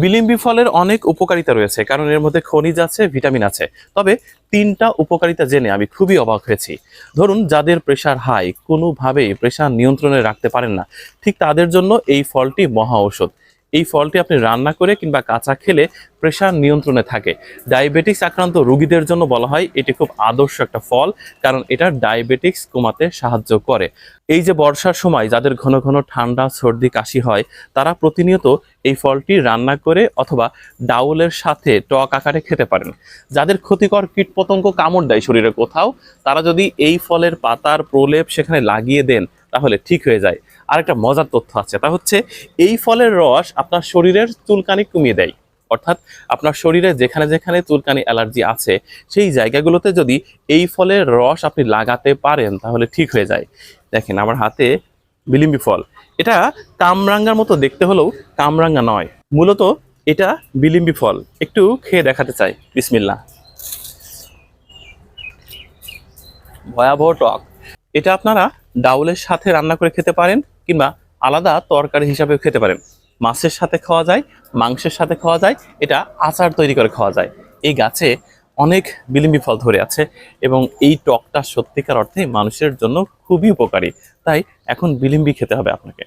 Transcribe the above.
Bilimbi ফলের অনেক উপকারিতা রয়েছে, কারণ এর মধ্যে খনিজ আছে, ভিটামিন আছে। তবে তিনটা উপকারিতা জেনে আমি খুবই অবাক হয়েছি। ধরুন, যাদের প্রেশার হাই, কোনোভাবেই প্রেশার নিয়ন্ত্রণে রাখতে পারেন না। ঠিক তাদের জন্য এই ফলটি মহা ঔষধ। এই ফলটি আপনি রান্না করে কিংবা কাঁচা খেলে প্রেশার নিয়ন্ত্রণে থাকে। ডায়াবেটিক্স আক্রান্ত রোগীদের জন্য বলা হয়, এটি খুব আদর্শ একটা ফল, কারণ এটা ডায়াবেটিক্স কমাতে সাহায্য করে। এই যে বর্ষার সময় যাদের ঘন ঘন ঠান্ডা, সর্দি, কাশি হয়, তারা প্রতিনিয়ত এই ফলটি রান্না করে অথবা ডাউলের সাথে টক আকারে খেতে পারেন। যাদের ক্ষতিকর কীটপতঙ্গ কামড় দেয় শরীরে কোথাও, তারা যদি এই ফলের পাতার প্রলেপ সেখানে লাগিয়ে দেন, তাহলে ঠিক হয়ে যায়। আর একটা মজার তথ্য আছে, তা হচ্ছে এই ফলের রস আপনার শরীরের চুলকানি কমিয়ে দেয়। অর্থাৎ আপনার শরীরে যেখানে যেখানে চুলকানি অ্যালার্জি আছে, সেই জায়গাগুলোতে যদি এই ফলের রস আপনি লাগাতে পারেন, তাহলে ঠিক হয়ে যায়। দেখেন আমার হাতে বিলিম্বি ফল। এটা কামরাঙ্গার মতো দেখতে হলেও কামরাঙ্গা নয়। মূলত এটা বিলিম্বি ফল। একটু খেয়ে দেখাতে চাই। বিসমিল্লা। ভয়াবহ টক। এটা আপনারা ডাউলের সাথে রান্না করে খেতে পারেন। কিংবা আলাদা তরকারি হিসাবেও খেতে পারেন। মাছের সাথে খাওয়া যায়, মাংসের সাথে খাওয়া যায়, এটা আচার তৈরি করে খাওয়া যায়। এই গাছে অনেক বিলিম্বি ফল ধরে আছে এবং এই টকটা সত্যিকার অর্থে মানুষের জন্য খুবই উপকারী। তাই এখন বিলিম্বি খেতে হবে আপনাকে।